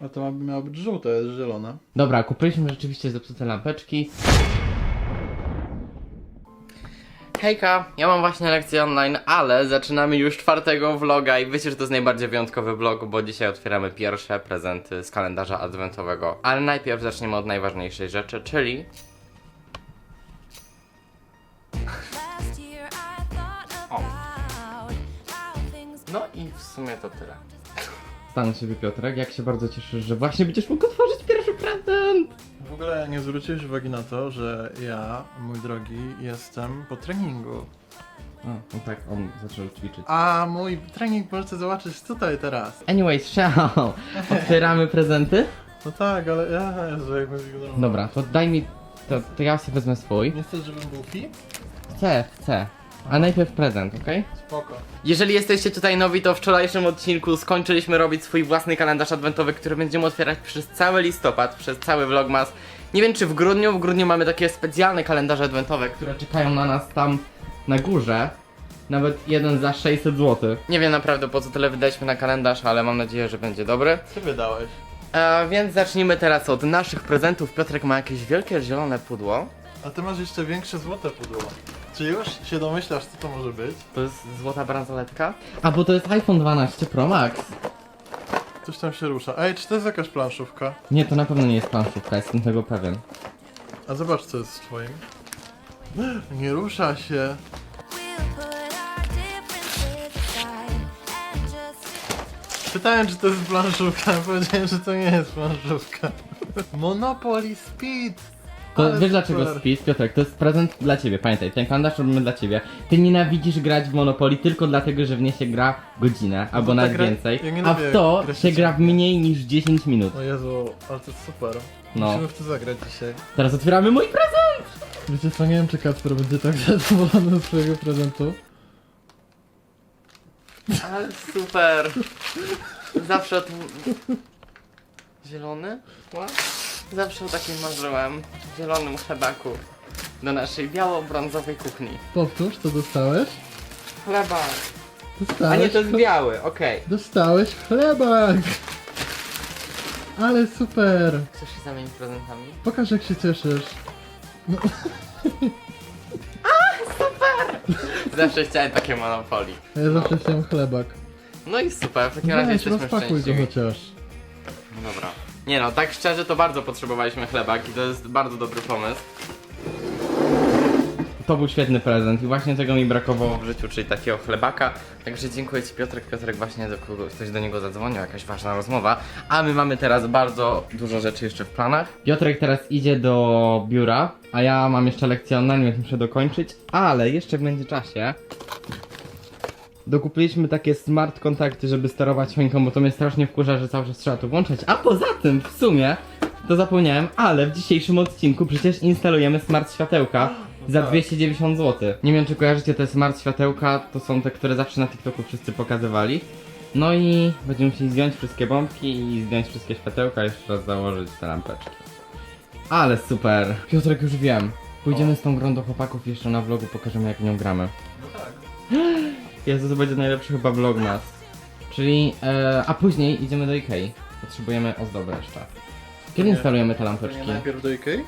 A to ma, miało być żółte, jest zielone. Dobra, kupiliśmy rzeczywiście zepsute lampeczki. Hejka, ja mam właśnie lekcję online, ale zaczynamy już czwartego vloga i wiecie, że to jest najbardziej wyjątkowy vlog, bo dzisiaj otwieramy pierwsze prezenty z kalendarza adwentowego. Ale najpierw zaczniemy od najważniejszej rzeczy, czyli Last year I thought O. about how things No i w sumie to tyle. Stan siebie Piotrek, jak się bardzo cieszysz, że właśnie będziesz mógł otworzyć pierwszy prezent! W ogóle nie zwróciłeś uwagi na to, że ja, mój drogi, jestem po treningu. No tak, on zaczął ćwiczyć. A mój trening możecie zobaczyć tutaj teraz. Anyways, show! Otwieramy prezenty? No tak, ale ja, Jezu, jak my wyglądamy. Dobra, to daj mi, to, to ja sobie wezmę swój. Nie chcesz, żebym był fit? Chcę, chcę. A najpierw prezent, okej? Spoko. Jeżeli jesteście tutaj nowi, to w wczorajszym odcinku skończyliśmy robić swój własny kalendarz adwentowy, który będziemy otwierać przez cały listopad, przez cały vlogmas. Nie wiem czy w grudniu, w grudniu mamy takie specjalne kalendarze adwentowe, które czekają na nas tam na górze. Nawet jeden za 600 zł. Nie wiem naprawdę po co tyle wydaliśmy na kalendarz, ale mam nadzieję, że będzie dobry. Ty wydałeś. E, więc zacznijmy teraz od naszych prezentów. Piotrek ma jakieś wielkie zielone pudło. A ty masz jeszcze większe złote pudło. Czy już się domyślasz, co to może być? To jest złota bransoletka. A bo to jest iPhone 12 Pro Max. Coś tam się rusza. Ej, czy to jest jakaś planszówka? Nie, to na pewno nie jest planszówka, jestem tego pewien. A zobacz, co jest w twoim. Nie rusza się. Pytałem, czy to jest planszówka, a powiedziałem, że to nie jest planszówka. Monopoly Speed! To Ale wiesz dlaczego super. spis, Piotrek? To jest prezent dla ciebie, pamiętaj, ten kalendarz robimy dla ciebie. Ty nienawidzisz grać w Monopoly tylko dlatego, że w nie się gra godzinę, albo ta nawet gra- więcej, ja a w to grać się gra w mniej niż 10 minut. O Jezu, ale to jest super. No. Musimy w to zagrać dzisiaj. Teraz otwieramy mój prezent! Wiecie co, nie wiem czy Kacper będzie tak zadowolony ze swojego prezentu. Ale super! Zawsze o tym... Zielony? What? Zawsze o takim marzyłem. Zielonym chlebaku. Do naszej biało-brązowej kuchni. Powtórz, co dostałeś? Chlebak. Dostałeś, A nie, to jest biały, okej. dostałeś chlebak! Ale super! Chcesz się zamienić prezentami? Pokaż jak się cieszysz. Zawsze chciałem takie Monopoly. A ja zawsze chciałem chlebak. No i super, w takim razie Weź, jesteśmy rozpakuj go szczęśliwi. chociaż. No dobra. Nie no, tak szczerze to bardzo potrzebowaliśmy chlebak i to jest bardzo dobry pomysł. To był świetny prezent i właśnie tego mi brakowało w życiu, czyli takiego chlebaka. Także dziękuję Ci Piotrek. Piotrek właśnie do kogoś, ktoś do niego zadzwonił, jakaś ważna rozmowa. A my mamy teraz bardzo dużo rzeczy jeszcze w planach. Piotrek teraz idzie do biura, a ja mam jeszcze lekcję online, więc muszę dokończyć. Ale jeszcze w międzyczasie Dokupiliśmy takie smart kontakty, żeby sterować choinką, bo to mnie strasznie wkurza, że cały czas trzeba to włączać. A poza tym, w sumie, to zapomniałem, ale w dzisiejszym odcinku przecież instalujemy smart światełka za tak. 290 zł. Nie wiem, czy kojarzycie te smart światełka, to są te, które zawsze na TikToku wszyscy pokazywali. No i będziemy musieli zdjąć wszystkie bombki i zdjąć wszystkie światełka, jeszcze raz założyć te lampeczki. Ale super. Piotrek, już wiem. Pójdziemy z tą grą do chłopaków i jeszcze na vlogu pokażemy jak w nią gramy. No tak. Jezu, to będzie najlepszy chyba vlogmas. Czyli, e, a później idziemy do Ikei. Potrzebujemy ozdoby jeszcze. Kiedy Nie. instalujemy te lampeczki? nie najpierw do Ikei?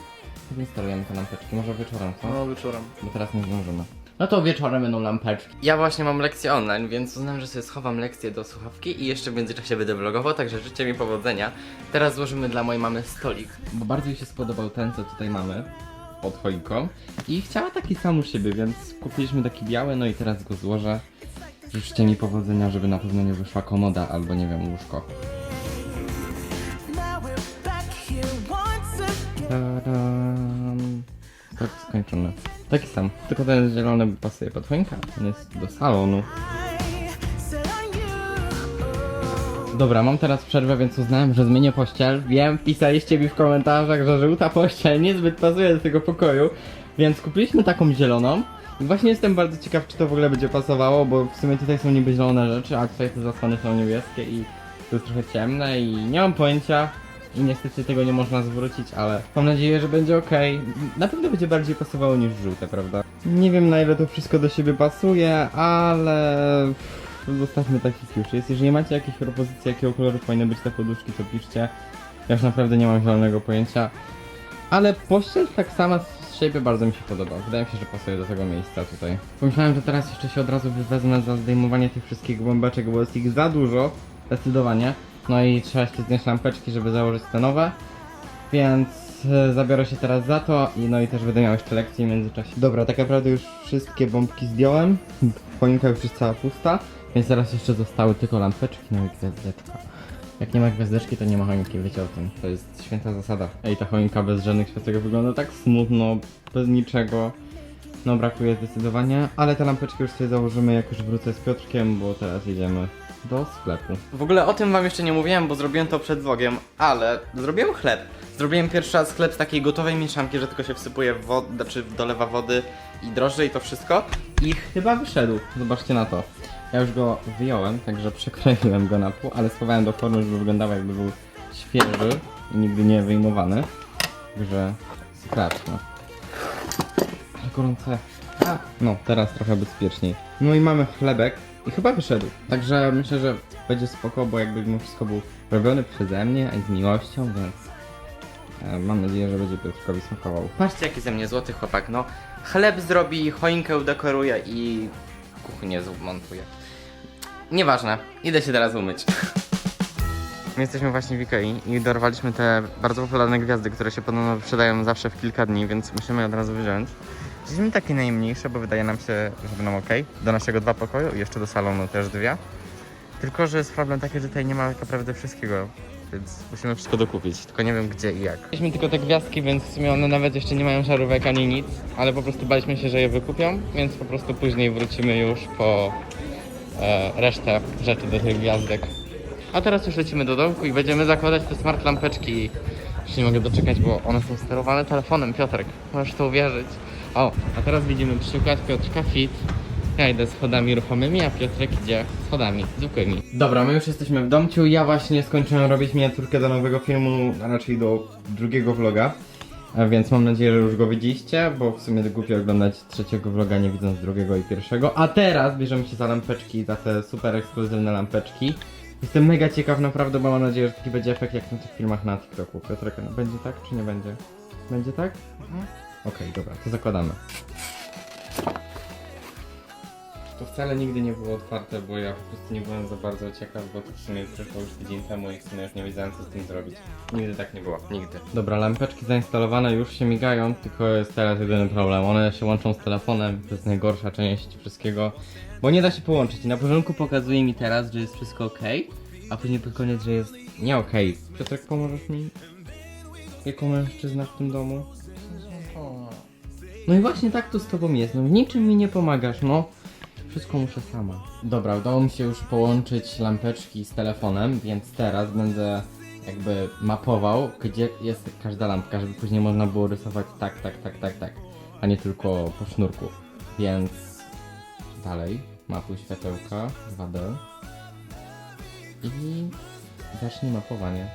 Kiedy instalujemy te lampeczki? Może wieczorem, co? No, wieczorem. Bo teraz nie zdążymy. No to wieczorem będą lampeczki. Ja właśnie mam lekcję online, więc uznałem, że sobie schowam lekcję do słuchawki i jeszcze w międzyczasie będę vlogował, także życzę mi powodzenia. Teraz złożymy dla mojej mamy stolik. Bo bardzo jej się spodobał ten, co tutaj mamy. Pod choinką. I chciała taki sam u siebie, więc kupiliśmy taki biały, no i teraz go złożę. Życzcie mi powodzenia, żeby na pewno nie wyszła komoda albo nie wiem, łóżko. Tak, skończone. Taki sam, tylko ten zielony pasuje pod choinkę, jest do salonu. Dobra, mam teraz przerwę, więc uznałem, że zmienię pościel. Wiem, pisaliście mi w komentarzach, że żółta pościel niezbyt pasuje do tego pokoju, więc kupiliśmy taką zieloną. Właśnie jestem bardzo ciekaw, czy to w ogóle będzie pasowało, bo w sumie tutaj są niby zielone rzeczy, a tutaj te zasłony są niebieskie i to jest trochę ciemne i nie mam pojęcia. I niestety tego nie można zwrócić, ale mam nadzieję, że będzie ok. Na pewno będzie bardziej pasowało niż żółte, prawda? Nie wiem na ile to wszystko do siebie pasuje, ale zostawmy takich już jest. Jeżeli macie jakieś propozycje, jakiego koloru powinny być te poduszki, to piszcie. Ja już naprawdę nie mam zielonego pojęcia. Ale pościel tak sama siebie bardzo mi się podoba. Wydaje mi się, że pasuje do tego miejsca tutaj. Pomyślałem, że teraz jeszcze się od razu wezmę za zdejmowanie tych wszystkich bombeczek, bo jest ich za dużo, zdecydowanie. No i trzeba jeszcze zdjąć lampeczki, żeby założyć te nowe. Więc e, zabiorę się teraz za to i no i też będę miał jeszcze lekcje w międzyczasie. Dobra, tak naprawdę już wszystkie bombki zdjąłem. Choinka już jest cała pusta, więc teraz jeszcze zostały tylko lampeczki, no i gwiazdeczka. Jak nie ma gwiazdeczki, to nie ma choinki, wiecie o tym. To jest święta zasada. Ej, ta choinka bez żadnych światełek wygląda tak smutno, bez niczego. No brakuje zdecydowanie, ale te lampeczki już sobie założymy jak już wrócę z Piotrkiem, bo teraz jedziemy do sklepu. W ogóle o tym wam jeszcze nie mówiłem, bo zrobiłem to przed vlogiem, ale zrobiłem chleb. Zrobiłem pierwszy raz chleb z takiej gotowej mieszanki, że tylko się wsypuje wodę, znaczy dolewa wody i drożdże i to wszystko. I chyba wyszedł, zobaczcie na to. Ja już go wyjąłem, także przekroiłem go na pół, ale schowałem do formy, żeby wyglądał jakby był świeży i nigdy nie wyjmowany. Także. Ale gorące. No, teraz trochę bezpieczniej. No i mamy chlebek i chyba wyszedł. Także myślę, że będzie spoko, bo jakby mimo wszystko był robiony przeze mnie, a i z miłością, więc e, mam nadzieję, że będzie Piotrkowi smakował. Patrzcie jaki ze mnie złoty chłopak, no. Chleb zrobi, choinkę udekoruje i kuchnię zmontuje. Nieważne, idę się teraz umyć. My jesteśmy właśnie w Ikei i dorwaliśmy te bardzo popularne gwiazdy, które się podobno wyprzedają zawsze w kilka dni, więc musimy je od razu wziąć. Wzięliśmy takie najmniejsze, bo wydaje nam się, że będą ok. Do naszego dwa pokoju i jeszcze do salonu też dwie. Tylko, że jest problem taki, że tutaj nie ma tak naprawdę wszystkiego, więc musimy wszystko dokupić, tylko nie wiem gdzie i jak. Mieliśmy tylko te gwiazdki, więc w sumie one nawet jeszcze nie mają żarówek ani nic, ale po prostu baliśmy się, że je wykupią, więc po prostu później wrócimy już po e, resztę rzeczy do tych gwiazdek. A teraz już lecimy do domku i będziemy zakładać te smart lampeczki. Już nie mogę doczekać, bo one są sterowane telefonem, Piotrek. Możesz to uwierzyć. O, a teraz widzimy przykład Piotrka Fit. Ja idę schodami ruchomymi, a Piotrek idzie schodami zwykłymi. Dobra, my już jesteśmy w domciu. Ja właśnie skończyłem robić miniaturkę do nowego filmu, a raczej do drugiego vloga. Więc mam nadzieję, że już go widzieliście, bo w sumie głupio oglądać trzeciego vloga nie widząc drugiego i pierwszego. A teraz bierzemy się za lampeczki, za te super ekskluzywne lampeczki. Jestem mega ciekaw naprawdę, bo mam nadzieję, że taki będzie efekt jak na tych filmach na TikToku. Piotrek, no będzie tak czy nie będzie? Będzie tak? Okej, dobra, to zakładamy. To wcale nigdy nie było otwarte, bo ja po prostu nie byłem za bardzo ciekaw, bo to w sumie przyszło już tydzień temu i w sumie już nie wiedziałem co z tym zrobić. Nigdy tak nie było, nigdy. Dobra, lampeczki zainstalowane już się migają, tylko jest teraz jedyny problem. One się łączą z telefonem, to jest najgorsza część wszystkiego, bo nie da się połączyć. Na początku pokazuje mi teraz, że jest wszystko ok, a później pod koniec, że jest nie ok. Piotrek, pomożesz mi? Jako mężczyzna w tym domu? No i właśnie tak to z tobą jest, no w niczym mi nie pomagasz, no. Wszystko muszę sama. Dobra, udało mi się już połączyć lampeczki z telefonem, więc teraz będę jakby mapował, gdzie jest każda lampka, żeby później można było rysować tak, tak, tak, tak, tak, a nie tylko po sznurku. Więc dalej, mapuj światełka 2D i zacznij mapowanie.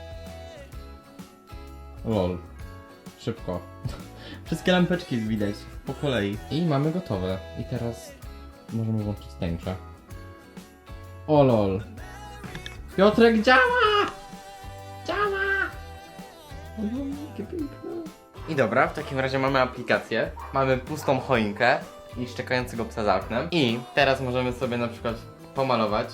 Lol. Szybko. Wszystkie lampeczki widać po kolei. I mamy gotowe. I teraz możemy włączyć tęczę. O lol. Piotrek działa! Działa! Jakie piękne. I dobra, w takim razie mamy aplikację. Mamy pustą choinkę i szczekającego psa za oknem. I teraz możemy sobie na przykład pomalować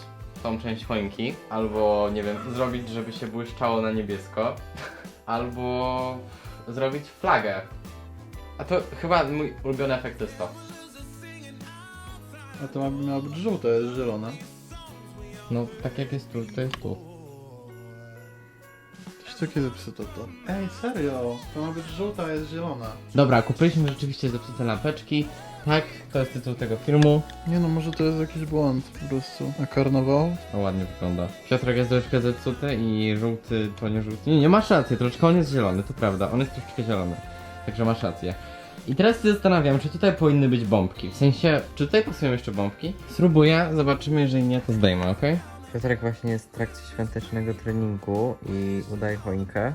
tą część choinki. Albo, nie wiem, zrobić, żeby się błyszczało na niebiesko. Albo zrobić flagę. A to chyba mój ulubiony efekt jest to. A to ma, miało być żółte, jest zielone. No, tak jak jest tu, to jest tu. Coś takie zepsute to. Ej, serio? To ma być żółta, a jest zielona. Dobra, kupiliśmy rzeczywiście zepsute lampeczki. Tak, to jest tytuł tego filmu. Nie no, może to jest jakiś błąd po prostu. A karnawał? No ładnie wygląda. Piotrek jest troszkę zepsuty i żółty to nie żółty. Nie, nie, masz rację, troszkę on jest zielony, to prawda, on jest troszeczkę zielony. Także masz rację. I teraz się zastanawiam, czy tutaj powinny być bombki. W sensie, czy tutaj pasują jeszcze bombki? Spróbuję, zobaczymy, jeżeli nie, to zdejmę, ok? Piotrek właśnie jest w trakcie świątecznego treningu i udaje choinkę.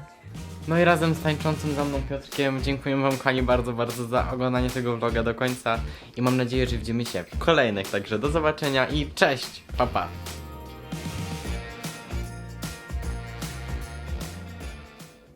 No i razem z tańczącym za mną Piotrkiem dziękuję wam kochani bardzo, bardzo za oglądanie tego vloga do końca i mam nadzieję, że widzimy się w kolejnych, także do zobaczenia i cześć, pa pa!